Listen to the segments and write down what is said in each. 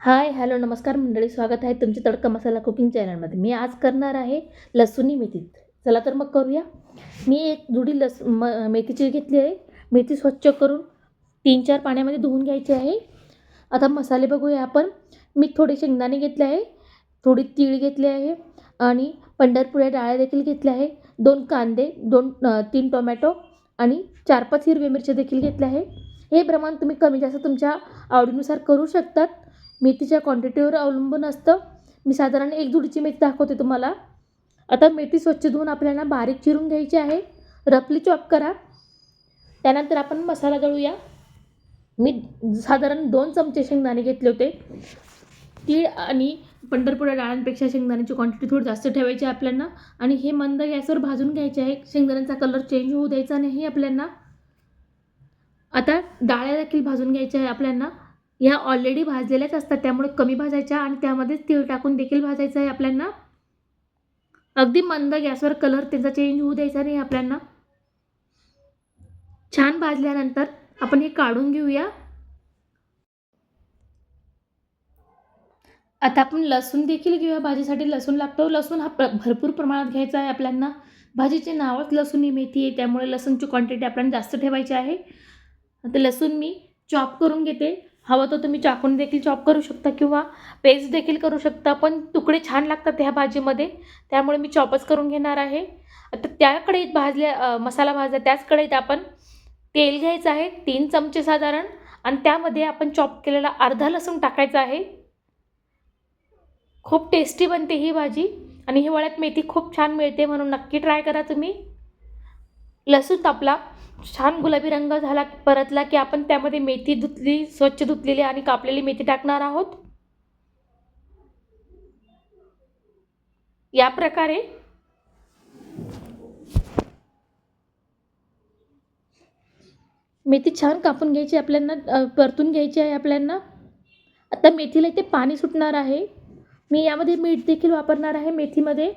Hi hello नमस्कार मंडळी स्वागत आहे तुमची तडका मसाला कुकिंग चॅनलमध्ये. मी आज करणार आहे लसूणी मेथी. चला तर मग करूया. मी एक जुडी लस म मेथीची घेतली आहे. मेथी स्वच्छ करून तीन चार पाण्यामध्ये धुवून घ्यायची आहे. आता मसाले बघूया आपण. मी थोडे शेंगदाणे घेतले आहे थोडी तीळ घेतली आहे आणि पंढरपुऱ्या डाळ्या देखील घेतल्या आहे. दोन कांदे दोन तीन टोमॅटो आणि चार पाच हिरव्या मिरच्या देखील घेतल्या आहे. हे प्रमाण तुम्ही कमी जास्त तुमच्या आवडीनुसार करू शकतात. मेथीच्या क्वांटिटीवर अवलंबून असतं. मी साधारण एक जुडीची मेथी दाखवते तुम्हाला. आता मेथी स्वच्छ धुवून आपल्याला बारीक चिरून घ्यायची आहे. रफली चॉप करा. त्यानंतर आपण मसाला दळूया. मी साधारण दोन चमचे शेंगदाणे घेतले होते. तीळ आणि पंढरपुरा डाळांपेक्षा शेंगदाण्याची क्वांटिटी थोडी जास्त ठेवायची आहे आपल्याला. आणि हे मंद गॅसवर भाजून घ्यायचे आहे. शेंगदाण्याचा कलर चेंज होऊ द्यायचा नाही आपल्याला. आता डाळ्या देखील भाजून घ्यायच्या आहे आपल्याला. ह्या ऑलरेडी भाजलेल्याच असतात. त्यामुळे कमी भाजायच्या आणि त्यामध्येच तीळ टाकून देखील भाजायचं आहे आपल्यांना. अगदी मंद गॅसवर कलर त्याचा चेंज होऊ द्यायचा नाही आपल्यांना. छान भाजल्यानंतर आपण हे काढून घेऊया. आता आपण लसूण देखील घेऊया. भाजीसाठी लसूण लागतो. लसूण हा प्र भरपूर प्रमाणात घ्यायचा आहे आपल्यांना. भाजीचे नावच लसूणी मेथी आहे. त्यामुळे लसूणची क्वांटिटी आपल्याला जास्त ठेवायची आहे. आता लसूण मी चॉप करून घेते. हवं तर तुम्ही चाकून देखील चॉप करू शकता किंवा पेस्ट देखील करू शकता पण तुकडे छान लागतात ह्या भाजीमध्ये. त्यामुळे मी चॉपच करून घेणार आहे. आता त्या कढईत भाजल्या मसाला भाजला त्याच कढईत आपण तेल घ्यायचं आहे तीन चमचे साधारण आणि त्यामध्ये आपण चॉप केलेला अर्धा लसूण टाकायचा आहे. खूप टेस्टी बनते ही भाजी आणि हिवाळ्यात मेथी खूप छान मिळते म्हणून नक्की ट्राय करा तुम्ही. लसूण तापला छान गुलाबी रंग झाला परतला की आपण त्यामध्ये मेथी धुतली स्वच्छ धुतलेली आणि कापलेली मेथी टाकणार आहोत. या प्रकारे मेथी छान कापून घ्यायची आपल्याला परतून घ्यायची आहे आपल्याला आता मेथीला इथे पाणी सुटणार आहे. मी यामध्ये मीठ देखील वापरणार आहे मेथीमध्ये.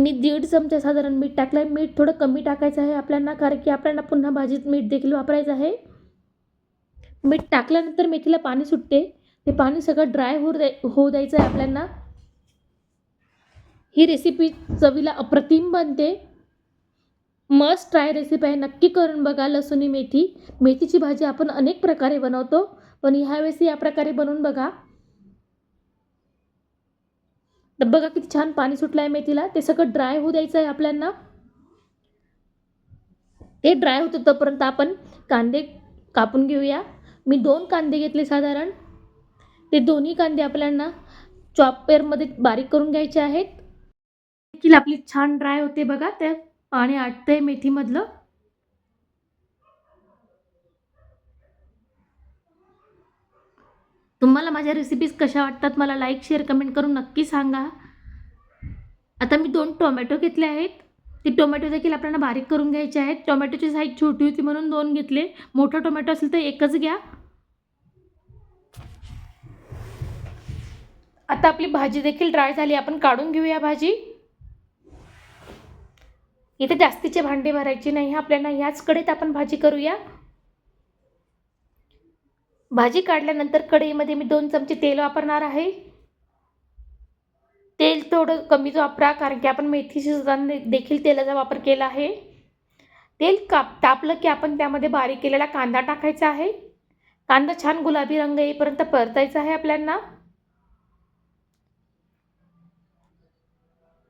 मी दीड चमचा साधारण मीठ टाकलं आहे मीठ थोडं कमी टाकायचं आहे आपल्याला कारण की आपल्याला पुन्हा भाजीत मीठ देखील वापरायचं आहे. मीठ टाकल्यानंतर मेथीला पाणी सुटते. ते पाणी सगळं ड्राय होऊ द्याय होऊ द्यायचं आहे आपल्याला. ही रेसिपी चवीला अप्रतिम बनते. मस्ट ट्राय रेसिपी आहे. नक्की करून बघा लसुणी मेथी. मेथीची भाजी आपण अनेक प्रकारे बनवतो पण ह्यावेळेस या प्रकारे बनवून बघा. तर बघा किती छान पाणी सुटलं आहे मेथीला. ते सगळं ड्राय होऊ द्यायचं आहे आपल्याला ते ड्राय होतं तोपर्यंत आपण कांदे कापून घेऊया. मी दोन कांदे घेतले साधारण. ते दोन्ही कांदे आपल्याला चॉपरमध्ये बारीक करून घ्यायचे आहेत. देखील आपली छान ड्राय होते बघा. त्या पाणी आटतं आहे मेथीमधलं. तुम्हाला माझ्या रेसिपीज कशा वाटतात मला लाईक शेअर कमेंट करून नक्की सांगा. आता मी दोन टोमॅटो घेतले आहेत. ते टोमॅटो देखील आपल्याला बारीक करून घ्यायचे आहेत. टोमॅटोची साईज छोटी होती म्हणून दोन घेतले. मोठा टोमॅटो असेल तर एकच घ्या. आता आपली भाजी देखील ड्राय झाली. आपण काढून घेऊया भाजी. इथे जास्तीचे भांडे भरायचे नाही. आपल्याला ह्याच कडेत आपण भाजी करूया. भाजी काढल्यानंतर कढईमध्ये मी दोन चमचे तेल वापरणार आहे. तेल थोडं कमीच वापरा कारण की आपण मेथी शिजताना देखील तेलाचा वापर केला आहे. तेल काप तापलं की आपण त्यामध्ये बारीक केलेला कांदा टाकायचा आहे. कांदा छान गुलाबी रंग येईपर्यंत परतायचा आहे आपल्यांना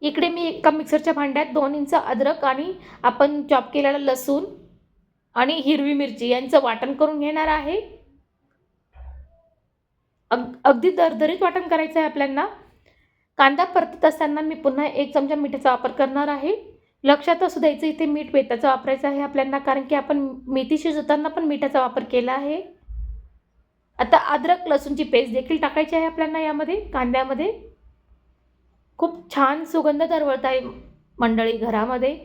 इकडे मी एका मिक्सरच्या भांड्यात दोन इंच अद्रक आणि आपण चॉप केलेला लसूण आणि हिरवी मिरची यांचं वाटण करून घेणार आहे. अग अगदी दरदरीत वाटण करायचं आहे आपल्यांना. कांदा परतत असताना मी पुन्हा एक चमचा मिठाचा वापर करणार आहे. लक्षात असू द्यायचं इथे मीठ बेताचं वापरायचं आहे आपल्यांना कारण की आपण मेथी शिजवताना पण मिठाचा वापर केला आहे. आता अद्रक लसूणची पेस्ट देखील टाकायची आहे आपल्यांना यामध्ये कांद्यामध्ये. खूप छान सुगंध दरवळत आहे मंडळी घरामध्ये.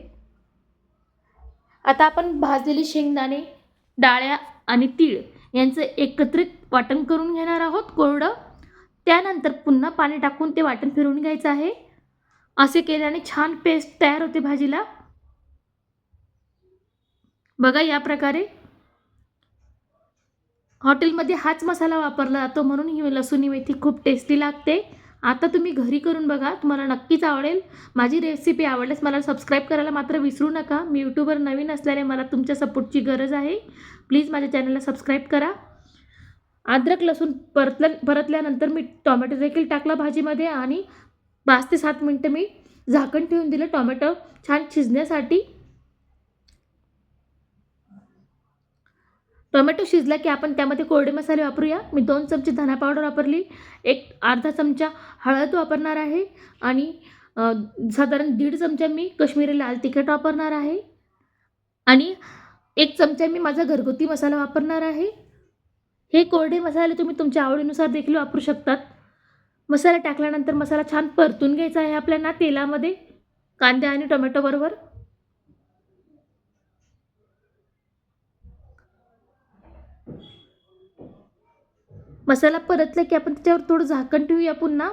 आता आपण भाजलेली शेंगदाणे डाळ्या आणि तीळ यांचं एकत्रित वाटण करून घेणार आहोत कोरडं. त्यानंतर पुन्हा पाणी टाकून ते वाटण फिरवून घ्यायचं आहे. असे केल्याने छान पेस्ट तयार होते भाजीला. बघा या प्रकारे. हॉटेलमध्ये हाच मसाला वापरला जातो म्हणून ही लसूणी मेथी खूप टेस्टी लागते. आता तुम्ही घरी करून बघा तुम्हाला नक्कीच आवडेल. माझी रेसिपी आवडल्यास मला सबस्क्राईब करायला मात्र विसरू नका. मी यूट्यूबवर नवीन असल्याने मला तुमच्या सपोर्टची गरज आहे. प्लीज माझ्या चॅनलला सबस्क्राईब करा. अद्रक लसूण परतल्या परतल्यानंतर मी टॉमॅटो देखील टाकला भाजीमध्ये आणि पाच ते सात मिनटं मी झाकण ठेवून दिलं टॉमॅटो छान शिजण्यासाठी. टोमॅटो शिजला की आपण त्यामध्ये कोरडे मसाले वापरूया. मी दोन चमचे धना पावडर वापरली. एक अर्धा चमचा हळद वापरणार आहे. आणि साधारण दीड चमचा मी कश्मीरी लाल तिखट वापरणार आहे. आणि एक चमचा मी माझा घरगुती मसाला वापरणार आहे. हे कोरडे मसाले तुम्ही तुमच्या आवडीनुसार देखील वापरू शकतात. मसाला टाकल्यानंतर मसाला छान परतून घ्यायचा आहे आपल्याला तेलामध्ये कांदे आणि टोमॅटोबरोबर. मसाला परतला की आपण त्याच्यावर थोडं झाकण ठेवूया पुन्हा.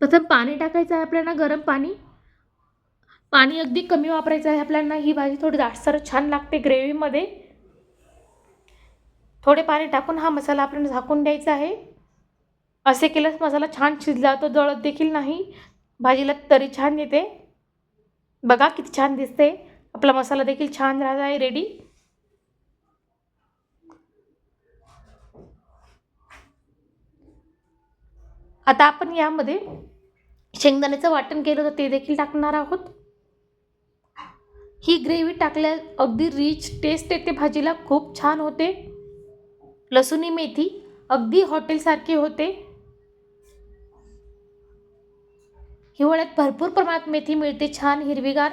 प्रथम पाणी टाकायचं आहे आपल्याला गरम पाणी. पाणी अगदी कमी वापरायचं आहे आपल्याला. ही भाजी थोडी दाटसर छान लागते ग्रेव्हीमध्ये. थोडे पाणी टाकून हा मसाला आपल्याला झाकून द्यायचा आहे. असे केल्यास मसाला छान शिजला तो जळत देखील नाही. भाजीला तरी छान येते. बघा किती छान दिसते. आपला मसाला देखील छान राहत आहे रेडी आता आपण यामध्ये शेंगदाण्याचं वाटण केलं होतं ते देखील टाकणार आहोत. ही ग्रेव्ही टाकल्या अगदी रिच टेस्ट येते. भाजीला खूप छान होते. लसुणी मेथी अगदी हॉटेलसारखी होते. हिवाळ्यात भरपूर प्रमाणात मेथी मिळते छान हिरवीगार.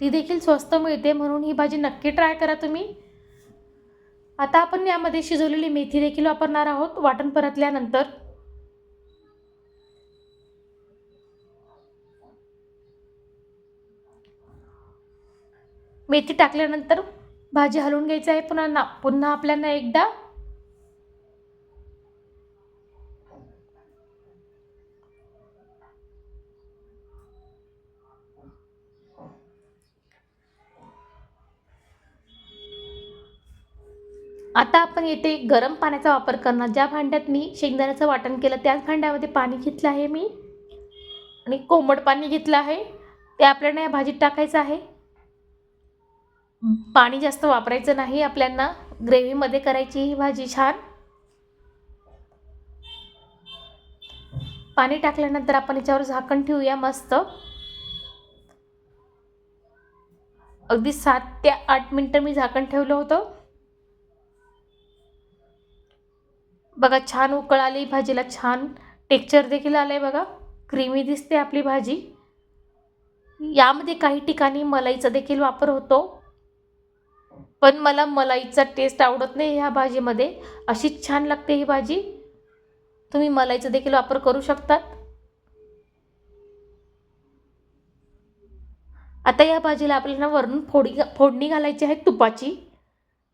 ती देखील स्वस्त मिळते म्हणून ही भाजी नक्की ट्राय करा तुम्ही. आता आपण यामध्ये शिजवलेली मेथी देखील वापरणार आहोत. वाटण परतल्यानंतर मेथी टाकल्यानंतर भाजी हलवून घ्यायची आहे. पुन्हा ना पुन्हा आपल्याला एकदा आता आपण येथे गरम पाण्याचा वापर करणार. ज्या भांड्यात मी शेंगदाण्याचं वाटण केलं त्याच भांड्यामध्ये पाणी घेतलं आहे मी. आणि कोमट पाणी घेतलं आहे. ते आपल्याला या भाजीत टाकायचं आहे. पाणी जास्त वापरायचं नाही आपल्यांना ग्रेव्हीमध्ये करायची ही भाजी छान. पाणी टाकल्यानंतर आपण याच्यावर झाकण ठेवूया मस्त. अगदी सात ते आठ मिनटं मी झाकण ठेवलं होतं. बघा छान उकळ आली भाजीला छान टेक्चर देखील आलं आहे बघा. क्रीमी दिसते आपली भाजी. यामध्ये काही ठिकाणी मलाईचा देखील वापर होतो. पण मला मलाईचा टेस्ट आवडत नाही ह्या भाजीमध्ये. अशीच छान लागते ही भाजी. तुम्ही मलाईचा देखील वापर करू शकतात. आता या भाजीला आपल्याला वरून फोडी फोडणी घालायची आहे तुपाची.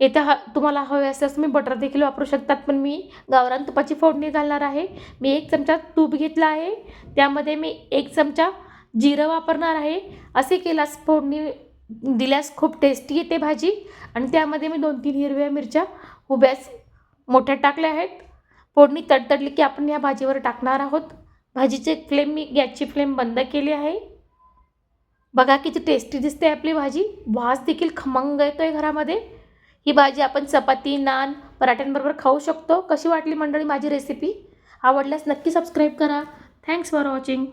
येथे ह तुम्हाला हवे असल्यास मी बटर देखील वापरू शकतात पण मी गावरान तुपाची फोडणी घालणार आहे. मी एक चमचा तूप घेतला आहे. त्यामध्ये मी एक चमचा जिरं वापरणार आहे. असे केल्यास फोडणी दिल्यास खूप टेस्टी येते भाजी. आणि त्यामध्ये मी दोन तीन हिरव्या मिरच्या उभ्याच मोठ्या टाकल्या आहेत. फोडणी तडतडली की आपण या भाजीवर टाकणार आहोत. भाजीचे फ्लेम मी गॅसची फ्लेम बंद केली आहे. बघा किती टेस्टी दिसते आपली भाजी. वास देखील खमंग येतो आहे घरामध्ये. ही भाजी आपण चपाती नान पराठ्यांबरोबर खाऊ शकतो. कशी वाटली मंडळी माझी रेसिपी आवडल्यास नक्की सबस्क्राईब करा. Thanks for watching